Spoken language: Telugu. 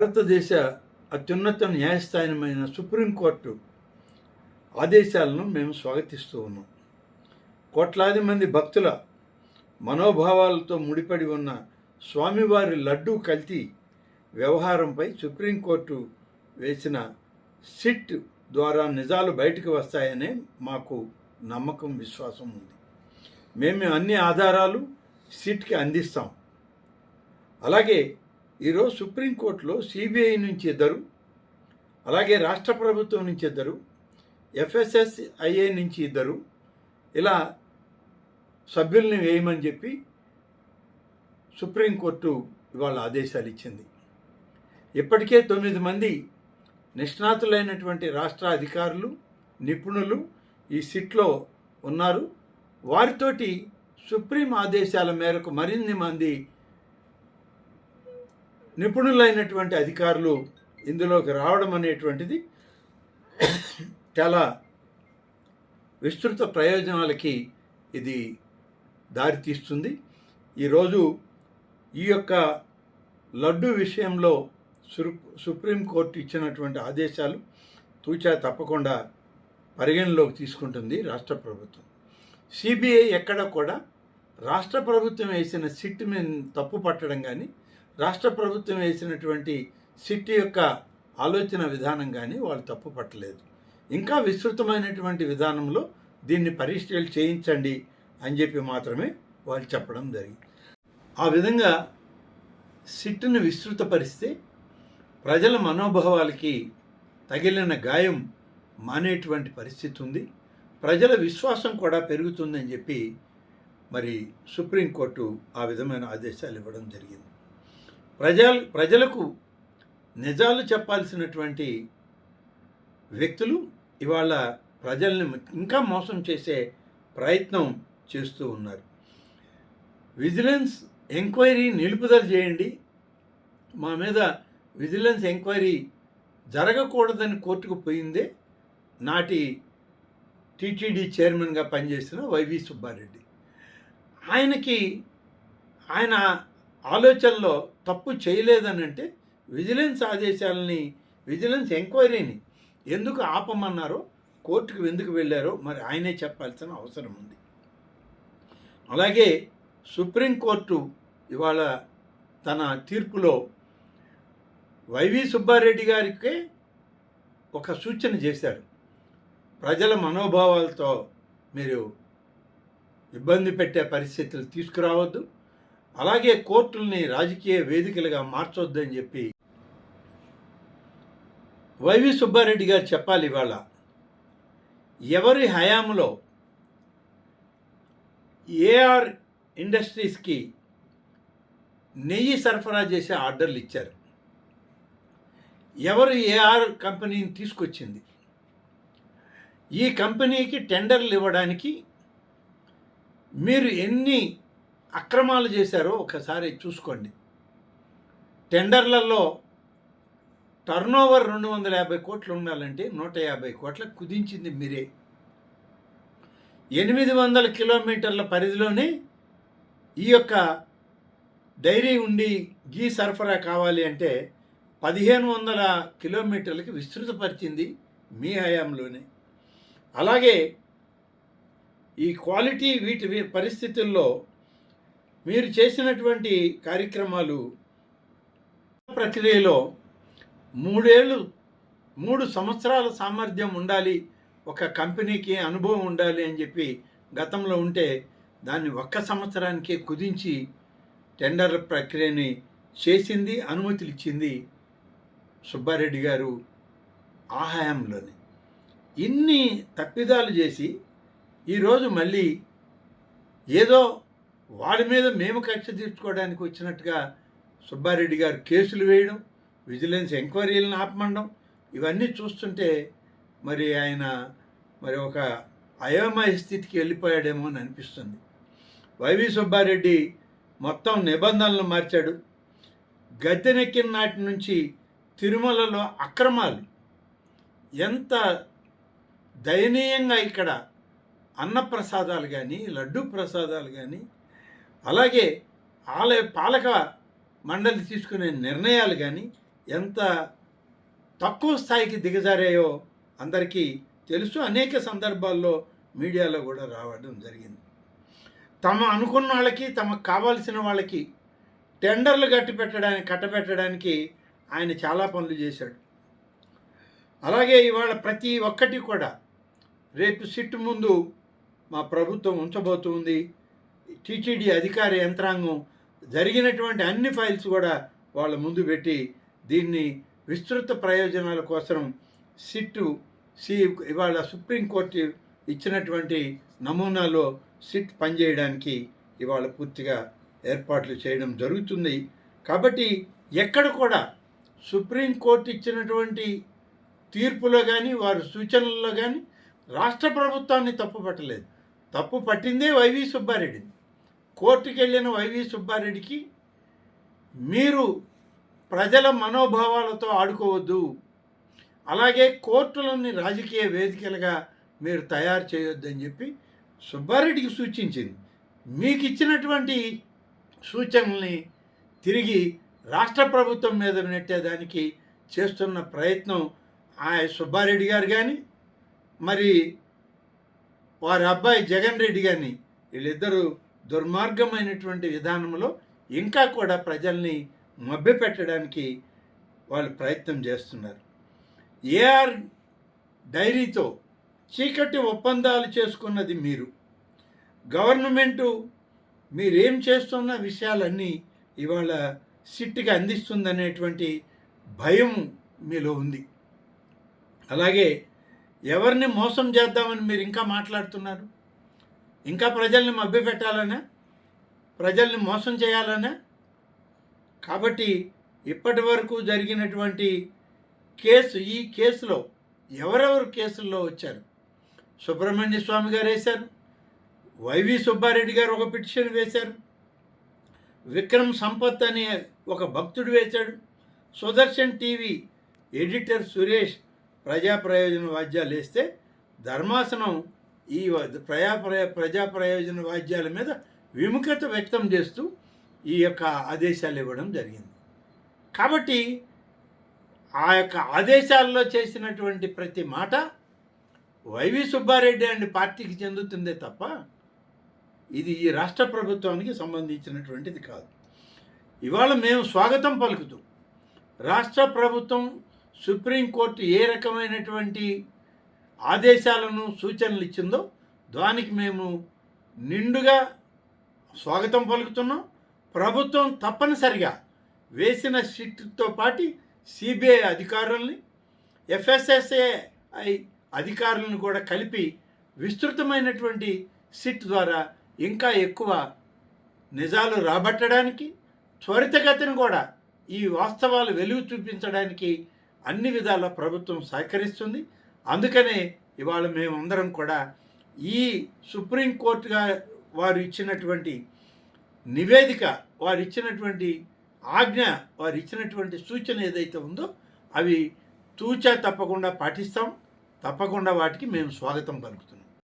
భారతదేశ అత్యున్నత న్యాయస్థానమైన సుప్రీంకోర్టు ఆదేశాలను మేము స్వాగతిస్తూ ఉన్నాం. కోట్లాది మంది భక్తుల మనోభావాలతో ముడిపడి ఉన్న స్వామివారి లడ్డూ కల్తీ వ్యవహారంపై సుప్రీంకోర్టు వేసిన సిట్ ద్వారా నిజాలు బయటకు వస్తాయనే మాకు నమ్మకం విశ్వాసం ఉంది. మేము అన్ని ఆధారాలు సిట్కి అందిస్తాం. అలాగే ఈరోజు సుప్రీంకోర్టులో సిబిఐ నుంచి ఇద్దరు అలాగే రాష్ట్ర ప్రభుత్వం నుంచి ఇద్దరు ఎఫ్ఎస్ఎస్ఐఏ నుంచి ఇద్దరు ఇలా సభ్యుల్ని వేయమని చెప్పి సుప్రీంకోర్టు ఇవాళ ఆదేశాలు ఇచ్చింది. ఇప్పటికే తొమ్మిది మంది నిష్ణాతులైనటువంటి రాష్ట్ర అధికారులు నిపుణులు ఈ సిట్లో ఉన్నారు. వారితోటి సుప్రీం ఆదేశాల మేరకు మరిన్ని మంది నిపుణులైనటువంటి అధికారులు ఇందులోకి రావడం అనేటువంటిది చాలా విస్తృత ప్రయోజనాలకి ఇది దారితీస్తుంది ఈరోజు ఈ యొక్క లడ్డు విషయంలో సురు- సుప్రీంకోర్టు ఇచ్చినటువంటి ఆదేశాలు తూచా తప్పకుండా పరిగణలోకి తీసుకుంటుంది రాష్ట్ర ప్రభుత్వం. సిబిఐ ఎక్కడ కూడా రాష్ట్ర ప్రభుత్వం వేసిన సిట్ మీద తప్పు పట్టడం కానీ రాష్ట్ర ప్రభుత్వం వేసినటువంటి సిట్ యొక్క ఆలోచన విధానం కానీ వాళ్ళు తప్పు పట్టలేదు. ఇంకా విస్తృతమైనటువంటి విధానంలో దీన్ని పరిశీలన చేయించండి అని చెప్పి మాత్రమే వాళ్ళు చెప్పడం జరిగింది. ఆ విధంగా సిట్టును విస్తృతపరిస్తే ప్రజల మనోభావాలకి తగిలిన గాయం మానేటువంటి పరిస్థితి ఉంది. ప్రజల విశ్వాసం కూడా పెరుగుతుందని చెప్పి మరి సుప్రీంకోర్టు ఆ విధమైన ఆదేశాలు ఇవ్వడం జరిగింది. ప్రజల ప్రజలకు నిజాలు చెప్పాల్సినటువంటి వ్యక్తులు ఇవాళ ప్రజల్ని ఇంకా మోసం చేసే ప్రయత్నం చేస్తూ ఉన్నారు. విజిలెన్స్ ఎంక్వైరీ నిలుపుదల చేయండి. మా మీద విజిలెన్స్ ఎంక్వైరీ జరగకూడదని కోర్టుకు పోయిందే నాటి టీటీడీ చైర్మన్గా పనిచేసిన వైవి సుబ్బారెడ్డి. ఆయనకి ఆయన ఆలోచనలో తప్పు చేయలేదని అంటే విజిలెన్స్ ఆదేశాలని విజిలెన్స్ ఎంక్వైరీని ఎందుకు ఆపమన్నారో కోర్టుకు ఎందుకు వెళ్ళారో మరి ఆయనే చెప్పాల్సిన అవసరం ఉంది. అలాగే సుప్రీంకోర్టు ఇవాళ తన తీర్పులో వైవి సుబ్బారెడ్డి గారికి ఒక సూచన చేశారు. ప్రజల మనోభావాలతో మీరు ఇబ్బంది పెట్టే పరిస్థితులు తీసుకురావద్దు. అలాగే కోర్టుల్ని రాజకీయ వేదికలుగా మార్చొద్దని చెప్పి వైవి సుబ్బారెడ్డి గారు చెప్పాలి ఇవాళ. ఎవరి హయాంలో ఏఆర్ ఇండస్ట్రీస్కి నెయ్యి సరఫరా చేసే ఆర్డర్లు ఇచ్చారు. ఎవరు ఏఆర్ కంపెనీని తీసుకొచ్చింది? ఈ కంపెనీకి టెండర్లు ఇవ్వడానికి మీరు ఎన్ని అక్రమాలు చేశారో ఒకసారి చూసుకోండి. టెండర్లలో టర్నోవర్ రెండు వందల యాభై కోట్లు ఉండాలంటే నూట యాభై కోట్ల కుదించింది మీరే. ఎనిమిది వందల కిలోమీటర్ల పరిధిలోనే ఈ యొక్క డైరీ ఉండి గీ సరఫరా కావాలి అంటే పదిహేను వందల కిలోమీటర్లకి విస్తృతపరిచింది మీ హయాంలోనే. అలాగే ఈ క్వాలిటీ వీటి పరిస్థితుల్లో మీరు చేసినటువంటి కార్యక్రమాలు ప్రక్రియలో మూడేళ్ళు మూడు సంవత్సరాల సామర్థ్యం ఉండాలి ఒక కంపెనీకి అనుభవం ఉండాలి అని చెప్పి గతంలో ఉంటే దాన్ని ఒక్క సంవత్సరానికే కుదించి టెండర్ ప్రక్రియని చేసింది అనుమతులు ఇచ్చింది సుబ్బారెడ్డి గారు ఆ హయాంలోనే ఇన్ని తప్పిదాలు చేసి ఈరోజు మళ్ళీ ఏదో వాళ్ళ మీద మేము కక్ష తీర్చుకోవడానికి వచ్చినట్టుగా సుబ్బారెడ్డి గారు కేసులు వేయడం విజిలెన్స్ ఎంక్వైరీలను ఆపమండం ఇవన్నీ చూస్తుంటే మరి ఆయన మరి ఒక అయోమయ స్థితికి వెళ్ళిపోయాడేమో అని అనిపిస్తుంది. వైవి సుబ్బారెడ్డి మొత్తం నిబంధనలు మార్చాడు. గద్దెనెక్కిన నాటి నుంచి తిరుమలలో అక్రమాలు. ఎంత దయనీయంగా ఇక్కడ అన్నప్రసాదాలు కానీ లడ్డు ప్రసాదాలు కానీ అలాగే ఆలయ పాలక మండలి తీసుకునే నిర్ణయాలు కానీ ఎంత తక్కువ స్థాయికి దిగజారాయో అందరికీ తెలుసు. అనేక సందర్భాల్లో మీడియాలో కూడా రావడం జరిగింది. తమ అనుకున్న వాళ్ళకి తమకు కావాల్సిన వాళ్ళకి టెండర్లు కట్టి పెట్టడానికి కట్టబెట్టడానికి ఆయన చాలా పనులు చేశాడు. అలాగే ఇవాళ ప్రతి ఒక్కటి కూడా రేపు సిట్ ముందు మా ప్రభుత్వం ఉంచబోతుంది టీటీడీ అధికార యంత్రాంగం జరిగినటువంటి అన్ని ఫైల్స్ కూడా వాళ్ళ ముందు పెట్టి దీన్ని విస్తృత ప్రయోజనాల కోసం సిట్టు సి ఇవాళ సుప్రీంకోర్టు ఇచ్చినటువంటి నమూనాలో సిట్ పనిచేయడానికి ఇవాళ పూర్తిగా ఏర్పాట్లు చేయడం జరుగుతుంది. కాబట్టి ఎక్కడ కూడా సుప్రీంకోర్టు ఇచ్చినటువంటి తీర్పులో కానీ వారి సూచనల్లో కానీ రాష్ట్ర ప్రభుత్వాన్ని తప్పు పట్టలేదు తప్పు పట్టిందే వైవి సుబ్బారెడ్డిని కోర్టుకి వెళ్ళిన వైవి సుబ్బారెడ్డికి మీరు ప్రజల మనోభావాలతో ఆడుకోవద్దు. అలాగే కోర్టులని రాజకీయ వేదికలుగా మీరు తయారు చేయొద్దని చెప్పి సుబ్బారెడ్డికి సూచించింది. మీకు ఇచ్చినటువంటి సూచనల్ని తిరిగి రాష్ట్ర ప్రభుత్వం మీద నెట్టేదానికి చేస్తున్న ప్రయత్నం ఆ సుబ్బారెడ్డి గారు కానీ మరి వారి అబ్బాయి జగన్ రెడ్డి కానీ వీళ్ళిద్దరూ దుర్మార్గమైనటువంటి విధానంలో ఇంకా కూడా ప్రజల్ని మభ్యపెట్టడానికి వాళ్ళు ప్రయత్నం చేస్తున్నారు. ఏఆర్ డైరీతో చీకటి ఒప్పందాలు చేసుకున్నది మీరు. గవర్నమెంటు మీరేం చేస్తున్న విషయాలన్నీ ఇవాళ సిట్టికి అందిస్తుందనేటువంటి భయం మీలో ఉంది. అలాగే ఎవరిని మోసం చేద్దామని మీరు ఇంకా మాట్లాడుతున్నారు? ఇంకా ప్రజల్ని మభ్యపెట్టాలనా ప్రజల్ని మోసం చేయాలనే కాబట్టి ఇప్పటి వరకు జరిగినటువంటి కేసు ఈ కేసులో ఎవరెవరు కేసుల్లో వచ్చారు? సుబ్రహ్మణ్య స్వామి గారు వేశారు వైవి సుబ్బారెడ్డి గారు ఒక పిటిషన్ వేశారు విక్రమ్ సంపత్ అనే ఒక భక్తుడు వేశాడు సుదర్శన్ టీవీ ఎడిటర్ సురేష్ ప్రజా ప్రయోజన వాద్యాలు వేస్తే ధర్మాసనం ఈ ప్రజా ప్రయ- ప్రజా ప్రయోజన వాద్యాల మీద విముఖత వ్యక్తం చేస్తూ ఈ యొక్క ఆదేశాలు ఇవ్వడం జరిగింది. కాబట్టి ఆ యొక్క ఆదేశాల్లో చేసినటువంటి ప్రతి మాట వైవి సుబ్బారెడ్డి అనే పార్టీకి చెందుతుందే తప్ప ఇది ఈ రాష్ట్ర ప్రభుత్వానికి సంబంధించినటువంటిది కాదు. ఇవాళ మేము స్వాగతం పలుకుతూ రాష్ట్ర ప్రభుత్వం సుప్రీంకోర్టు ఏ రకమైనటువంటి ఆదేశాలను సూచనలు ఇచ్చిందో దానికి మేము నిండుగా స్వాగతం పలుకుతున్నాం. ప్రభుత్వం తప్పనిసరిగా వేసిన స్ట్రిక్ట్తో పాటు సిబిఐ అధికారుల్ని ఎఫ్ఎస్ఎస్ఏఐ అధికారులను కూడా కలిపి విస్తృతమైనటువంటి సిట్ ద్వారా ఇంకా ఎక్కువ నిజాలు రాబట్టడానికి త్వరితగతిని కూడా ఈ వాస్తవాలు వెలుగు చూపించడానికి అన్ని విధాల ప్రభుత్వం సహకరిస్తుంది. అందుకనే ఇవాళ మేమందరం కూడా ఈ సుప్రీంకోర్టుగా వారు ఇచ్చినటువంటి నివేదిక వారు ఇచ్చినటువంటి ఆజ్ఞ వారు ఇచ్చినటువంటి సూచన ఏదైతే ఉందో అవి తూచా తప్పకుండా పాటిస్తాం. తప్పకుండా వాటికి మేము స్వాగతం పలుకుతున్నాం.